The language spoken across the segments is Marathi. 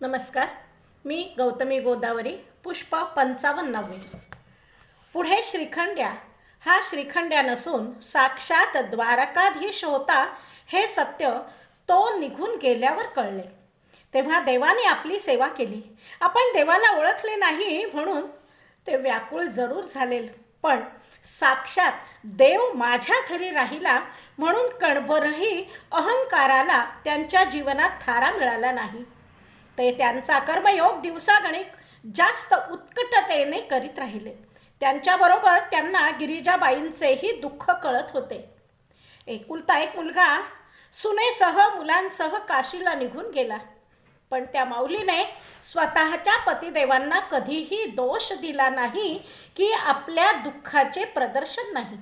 नमस्कार. मी गौतमी गोदावरी पुष्प पंचावन्नावे. पुढे श्रीखंड्या. हा श्रीखंड्या नसून साक्षात द्वारकाधीश होता हे सत्य तो निघून गेल्यावर कळले. तेव्हा देवाने आपली सेवा केली. आपण देवाला ओळखले नाही म्हणून ते व्याकुळ जरूर झाले. पण साक्षात देव माझ्या घरी राहिला म्हणून कणभरही अहंकाराला त्यांच्या जीवनात थारा मिळाला नाही. ते त्यांचा कर्मयोग दिवसागणिक जास्त उत्कटतेने करीत राहिले. त्यांच्याबरोबर त्यांना गिरिजाबाईंचेही दुःख कळत होते. एकुलता एक मुलगा सुनेसह मुलांसह काशीला निघून गेला. पण त्या माऊलीने स्वतःच्या पतिदेवांना कधीही दोष दिला नाही की आपल्या दुःखाचे प्रदर्शन नाही.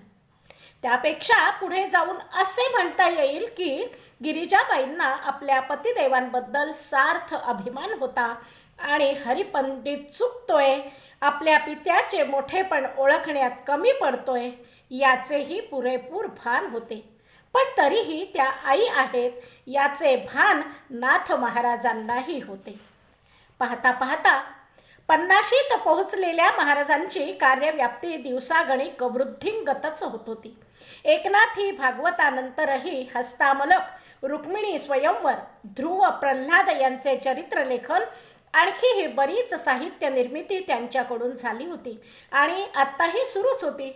त्यापेक्षा पुढे जाऊन असे म्हणता येईल की गिरिजाबाईंना आपल्या पतिदेवांबद्दल सार्थ अभिमान होता. आणि हरिपंडित चुकतोय. आपल्या पित्याचे मोठेपण ओळखण्यात कमी पडतोय याचेही पुरेपूर भान होते. पण तरीही त्या आई आहेत याचे भान नाथ महाराजांनाही होते. पाहता पाहता पन्नाशीत पोहोचलेल्या महाराजांची कार्यव्याप्ती दिवसागणिक वृद्धिंगतच होत होती. एकनाथ ही भागवतानंतरही हस्तामलक रुक्मिणी स्वयंवर ध्रुव प्रल्हाद यांचे चरित्रलेखन आणखीही बरीच साहित्य निर्मिती त्यांच्याकडून झाली होती आणि आत्ताही सुरूच होती.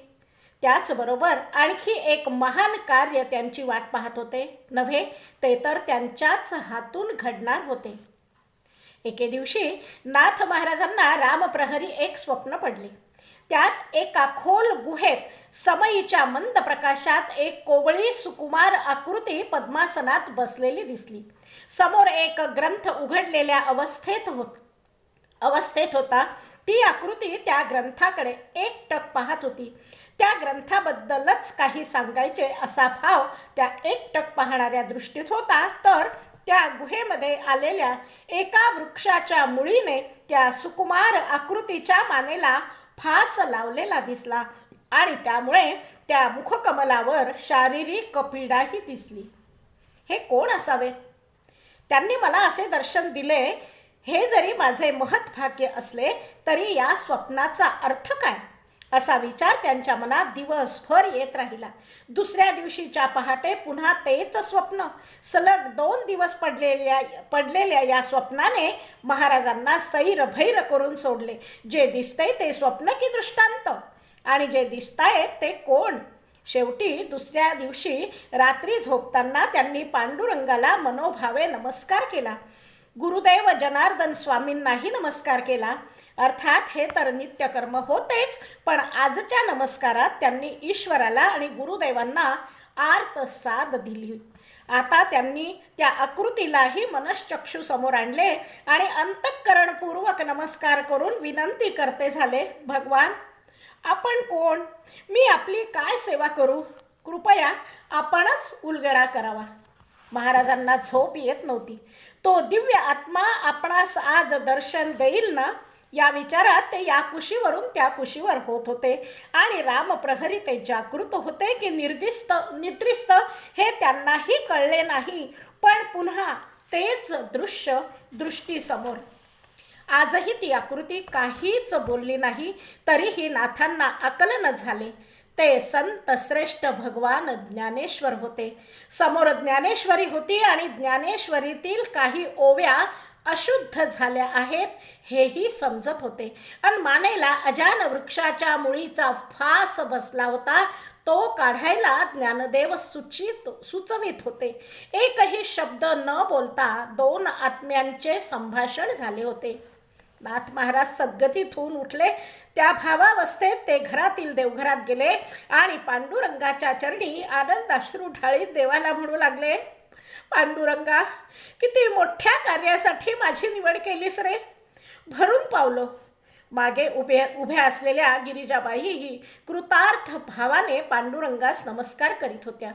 त्याचबरोबर आणखी एक महान कार्य त्यांची वाट पाहत होते. नव्हे ते तर त्यांच्याच हातून घडणार होते. एके दिवशी नाथ महाराजांना रामप्रहरी एक स्वप्न पडले. त्यात एका खोल गुहेत समयीच्या मंद प्रकाशात एक कोवळी सुकुमार आकृती पद्मासनात बसलेली दिसली. समोर एक ग्रंथ उघडलेल्या अवस्थेत होत अवस्थेत होता. ती आकृती त्या ग्रंथाकडे एकटक पाहत होती. त्या ग्रंथाबद्दलच काही सांगायचे असा भाव त्या एकटक पाहणाऱ्या दृष्टीत होता. तर त्या गुहेमध्ये आलेल्या एका वृक्षाच्या मुळीने त्या सुकुमार आकृतीच्या मानेला फास लावलेला दिसला आणि त्यामुळे त्या मुखकमलावर शारीरिक कपिडाही दिसली. हे कोण असावेत त्यांनी मला असे दर्शन दिले हे जरी माझे महत्भाग्य असले तरी या स्वप्नाचा अर्थ काय? असा विचार त्यांच्या मनात दिवसभर येत राहिला. दुसऱ्या दिवशीच्या पहाटे पुन्हा तेच स्वप्न सलग दोन दिवस पडलेल्या पडलेल्या या स्वप्नाने महाराजांना सैरभैर करून सोडले. जे दिसते ते स्वप्न की दृष्टांत आणि जे दिसतायत ते कोण? शेवटी दुसऱ्या दिवशी रात्री झोपताना त्यांनी पांडुरंगाला मनोभावे नमस्कार केला. गुरुदेव जनार्दन स्वामींनाही नमस्कार केला. अर्थात हे तर नित्यकर्म होतेच पण आजच्या नमस्कारात त्यांनी ईश्वराला आणि गुरुदेवांना आर्त साध दिली. आता त्यांनी त्या आकृतीलाही मनश्चक्षू समोर आणले आणि अंतःकरणपूर्वक नमस्कार करून विनंती करते झाले भगवान आपण कोण? मी आपली काय सेवा करू? कृपया आपणच उलगडा करावा. महाराजांना झोप येत नव्हती. तो दिव्य आत्मा आपणास आज दर्शन देईल ना? या विचारात ते या कुशीवरून त्या कुशीवर होत होते. आणि रामप्रहरी ते जागृत होते की निर्दिस्त निद्रिस्त हे त्यांनाही कळले नाही. पण पुन्हा तेच दृश्य दृष्टीसमोर. आजही ती आकृती काहीच बोलली नाही तरीही नाथांना आकलन झाले. ते संत श्रेष्ठ भगवान ज्ञानेश्वर होते. समोर ज्ञानेश्वरी होती आणि ज्ञानेश्वरीतील काही ओव्या अशुद्ध झाल्या आहेत हेही समजत होते. आणि मानेला अजान वृक्षाच्या मुळीचा फास बसला होता तो काढायला ज्ञानदेव सुचित सुचवित होते. एकही शब्द न बोलता दोन आत्म्यांचे संभाषण झाले होते. नाथ महाराज सद्गतीत होऊन उठले. त्या भावावस्थेत ते घरातील देवघरात गेले आणि पांडुरंगाच्या चरणी आनंद अश्रू ढाळीत देवाला म्हणू लागले पांडुरंगा किती मोठ्या कार्यासाठी माझी निवड केलीस रे? भरून पावलो. मागे उभे उभ्या असलेल्या गिरिजाबाईही कृतार्थ भावाने पांडुरंगास नमस्कार करीत होत्या.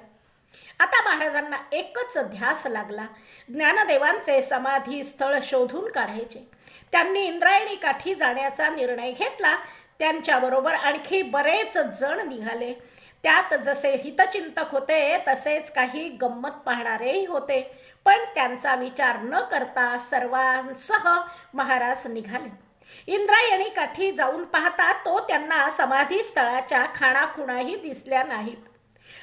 आता महाराजांना एकच ध्यास लागला. ज्ञानदेवांचे समाधी स्थळ शोधून काढायचे. त्यांनी इंद्रायणी काठी जाण्याचा निर्णय घेतला. त्यांच्याबरोबर आणखी बरेच जण निघाले. त्यात जसे हितचिंतक होते तसेच काही गंमत पाहणारेही होते. पण त्यांचा विचार न करता सर्वांसह महाराज निघाले. इंद्रायणी काठी जाऊन पाहता तो त्यांना समाधी स्थळाच्या खाणाखुणाही दिसल्या नाहीत.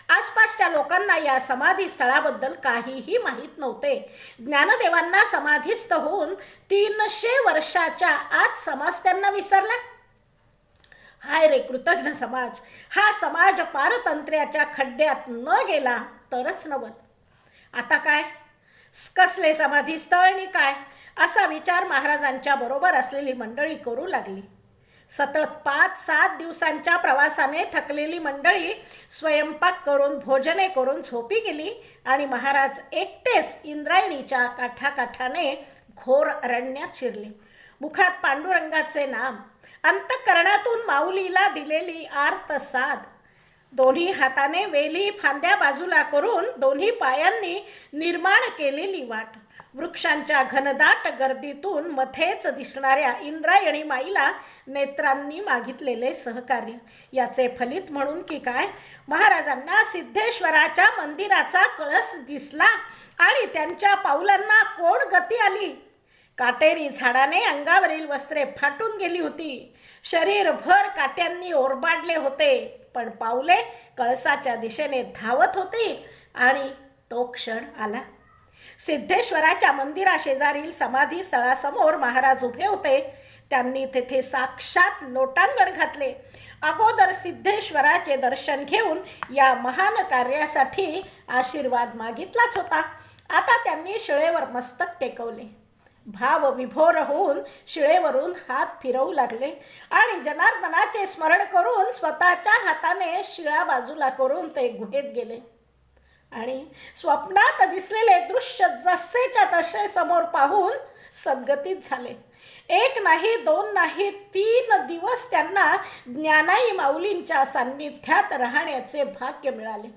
आसपासच्या लोकांना या समाधी स्थळाबद्दल काहीही माहीत नव्हते. ज्ञानदेवांना समाधीस्थ होऊन तीनशे वर्षाच्या आत समाज त्यांना विसरला. हाय रे कृतज्ञ समाज. हा समाज पारतंत्र्याच्या खड्ड्यात न गेला तरच नवत आता काय? कसले समाधी स्थळणी काय? असा विचार महाराजांच्या बरोबर असलेली मंडळी करू लागली. सतत पाच सात दिवसांच्या प्रवासाने थकलेली मंडळी स्वयंपाक करून भोजने करून झोपी गेली आणि महाराज एकटेच इंद्रायणीच्या काठाकाठाने घोर अरण्यात शिरले. मुखात पांडुरंगाचे नाम अंतःकरणातून माऊलीला दिलेली आर्त साध. दोन्ही हाताने वेली फांद्या बाजूला करून दोन्ही पायांनी निर्माण केलेली वाट. वृक्षांच्या घनदाट गर्दीतून मथेच दिसणाऱ्या इंद्रायणी माईला नेत्रांनी मागितलेले सहकार्य. याचे फलित म्हणून की काय? महाराजांना सिद्धेश्वराच्या मंदिराचा कळस दिसला आणि त्यांच्या पावलांना कोण गती आली? काटेरी झाडाने अंगावरील वस्त्रे फाटून गेली होती. शरीरभर काट्यांनी ओरबाडले होते. पण पावले कळसाच्या दिशेने धावत होती आणि तो क्षण आला. सिद्धेश्वराच्या मंदिराशेजारील समाधी स्थळासमोर महाराज उभे होते. त्यांनी तेथे साक्षात लोटांगण घातले. अगोदर सिद्धेश्वराचे दर्शन घेऊन या महान कार्यासाठी आशीर्वाद मागितलाच होता. आता त्यांनी शिळेवर मस्तक टेकवले. भाव विभोर होऊन शिळेवरून हात फिरवू लागले. आणि जनार्दनाचे स्मरण करून स्वतःच्या हाताने शिळा बाजूला करून ते गुहेत गेले. आणि स्वप्नात दिसलेले दृश्य जसेच्या तसे समोर पाहून सद्गतीत झाले. एक नाही दोन नाही तीन दिवस त्यांना ज्ञानाई माऊलींच्या सान्निध्यात राहण्याचे भाग्य मिळाले.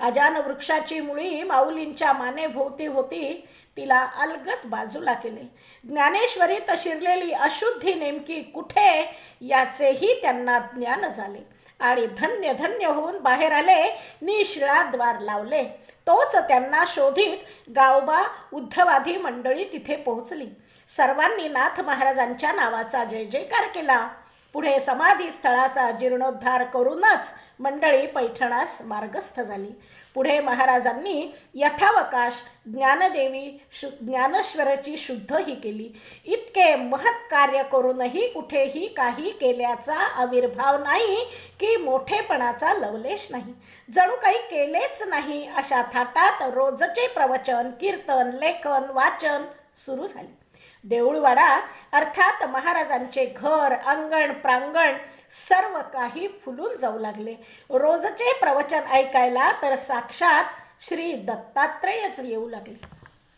अजान वृक्षाची मुळी माऊलींच्या मानेभोवती होती. तिला अलगत बाजूला केले. ज्ञानेश्वरीत शिरलेली अशुद्धी नेमकी कुठे याचेही त्यांना ज्ञान झाले आणि धन्य धन्य होऊन बाहेर आले निशिळाद्वार लावले. तोच त्यांना शोधित गावबा उद्धवादी मंडळी तिथे पोहोचली. सर्वांनी नाथ महाराजांच्या नावाचा जय जयकार केला. पुढे समाधी स्थळाचा जीर्णोद्धार करूनच मंडळी पैठणास मार्गस्थ झाली. पुढे महाराजांनी यथावकाश ज्ञानदेवी शु ज्ञानेश्वराची शुद्धही केली. इतके महत् कार्य करूनही कुठेही काही केल्याचा आविर्भाव नाही की मोठेपणाचा लवलेश नाही. जणू काही केलेच नाही अशा थाटात रोजचे प्रवचन कीर्तन लेखन वाचन सुरू झाले. देऊळवाडा अर्थात महाराजांचे घर अंगण प्रांगण सर्व काही फुलून जाऊ लागले. रोजचे प्रवचन ऐकायला तर साक्षात श्री दत्तात्रेयच येऊ लागले.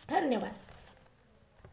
धन्यवाद.